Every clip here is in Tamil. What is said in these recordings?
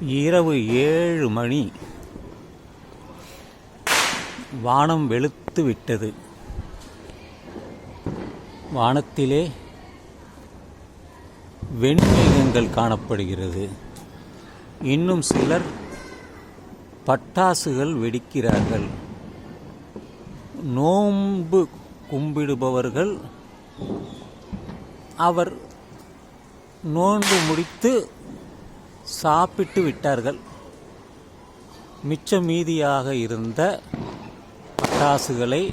இரவு ஏழு மணி. வானம் வெளுத்து விட்டது. வானத்திலே வெண்மேகங்கள் காணப்படுகிறது. இன்னும் சிலர் பட்டாசுகள் வெடிக்கிறார்கள். நோன்பு கும்பிடுபவர்கள் அவர் நோன்பு முடித்து சாப்பிட்டு விட்டார்கள். மிச்சம் மீதியாக இருந்த பட்டாசுகளை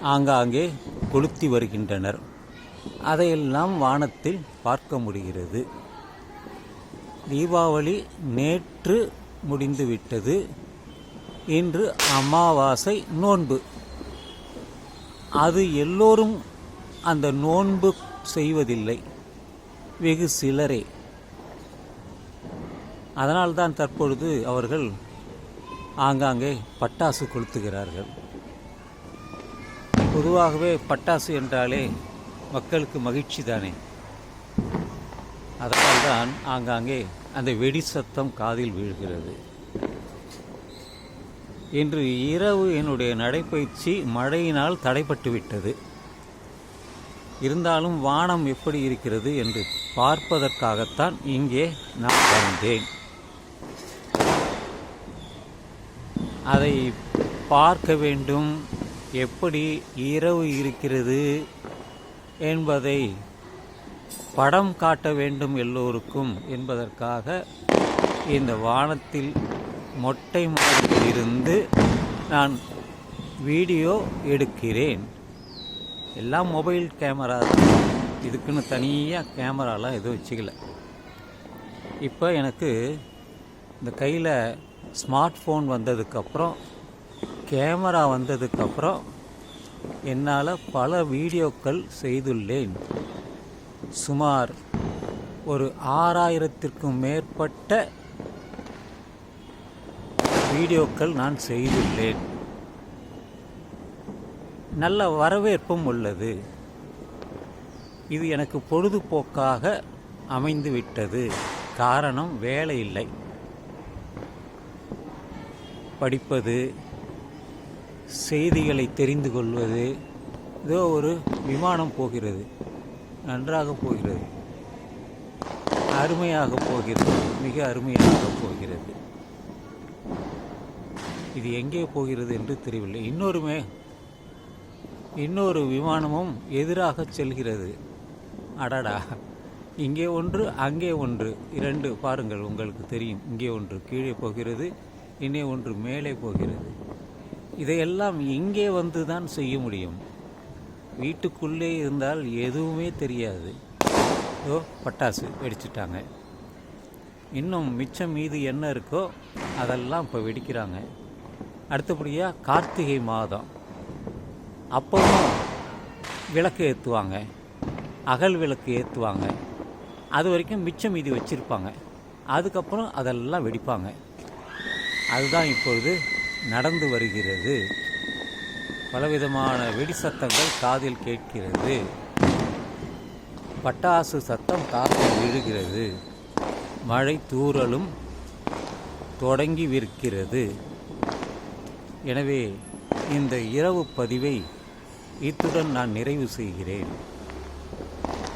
ஆங்காங்கே கொளுத்தி வருகின்றனர். அதையெல்லாம் வானத்தில் பார்க்க முடிகிறது. தீபாவளி நேற்று முடிந்துவிட்டது இன்று அமாவாசை நோன்பு. அது எல்லோரும் அந்த நோன்பு செய்வதில்லை. வெகு சிலரே. அதனால்தான் தற்பொழுது அவர்கள் ஆங்காங்கே பட்டாசு கொளுத்துகிறார்கள். பொதுவாகவே பட்டாசு என்றாலே மக்களுக்கு மகிழ்ச்சி தானே. அதனால்தான் ஆங்காங்கே அந்த வெடி சத்தம் காதில் வீழ்கிறது. இன்று இரவு என்னுடைய நடைப்பயிற்சி மழையினால் தடைப்பட்டு விட்டது. இருந்தாலும் வானம் எப்படி இருக்கிறது என்று பார்ப்பதற்காகத்தான் இங்கே நான் வந்தேன். அதை பார்க்க வேண்டும். எப்படி இரவு இருக்கிறது என்பதை படம் காட்ட வேண்டும் எல்லோருக்கும் என்பதற்காக இந்த வானத்தில் மொட்டை மாடியிலிருந்து நான் வீடியோ எடுக்கிறேன். எல்லாம் மொபைல் கேமரா தான். இதுக்குன்னு தனியாக கேமராலாம் எதுவும் வச்சுக்கல. இப்போ எனக்கு இந்த கையில் ஸ்மார்ட் ஃபோன் வந்ததுக்கப்புறம் கேமரா வந்ததுக்கப்புறம் என்னால் பல வீடியோக்கள் செய்துள்ளேன். சுமார் ஒரு ஆறாயிரத்திற்கும் மேற்பட்ட வீடியோக்கள் நான் செய்துள்ளேன். நல்ல வரவேற்பும் உள்ளது. இது எனக்கு பொழுதுபோக்காக அமைந்துவிட்டது. காரணம் வேலை இல்லை. படிப்பது செய்திகளை தெரிந்து கொள்வது ஏதோ ஒரு விமானம் போகிறது நன்றாக போகிறது அருமையாக போகிறது மிக அருமையாக போகிறது. இது எங்கே போகிறது என்று தெரியவில்லை. இன்னொருமே இன்னொரு விமானமும் எதிராக செல்கிறது. அடடா! இங்கே ஒன்று அங்கே ஒன்று. இரண்டு பாருங்கள் உங்களுக்கு தெரியும். இங்கே ஒன்று கீழே போகிறது. இனி ஒன்று மேலே போகிறது. இதையெல்லாம் இங்கே வந்து தான் செய்ய முடியும். வீட்டுக்குள்ளே இருந்தால் எதுவுமே தெரியாது. ஓ பட்டாசு வெடிச்சிட்டாங்க. இன்னும் மிச்சம் மீது என்ன இருக்கோ அதெல்லாம் இப்போ வெடிக்கிறாங்க. அடுத்தபடியாக கார்த்திகை மாதம். அப்பவும் விளக்கு ஏற்றுவாங்க அகல் விளக்கு ஏற்றுவாங்க அது வரைக்கும் மிச்சம் மீதி வச்சுருப்பாங்க. அதுக்கப்புறம் அதெல்லாம் வெடிப்பாங்க. அதுதான் இப்பொழுது நடந்து வருகிறது. பலவிதமான வெடி சத்தங்கள் காதில் கேட்கிறது. பட்டாசு சத்தம் காதில் விழுகிறது. மழை தூறலும் தொடங்கி விற்கிறது. எனவே இந்த இரவு பதிவை இத்துடன் நான் நிறைவு செய்கிறேன்.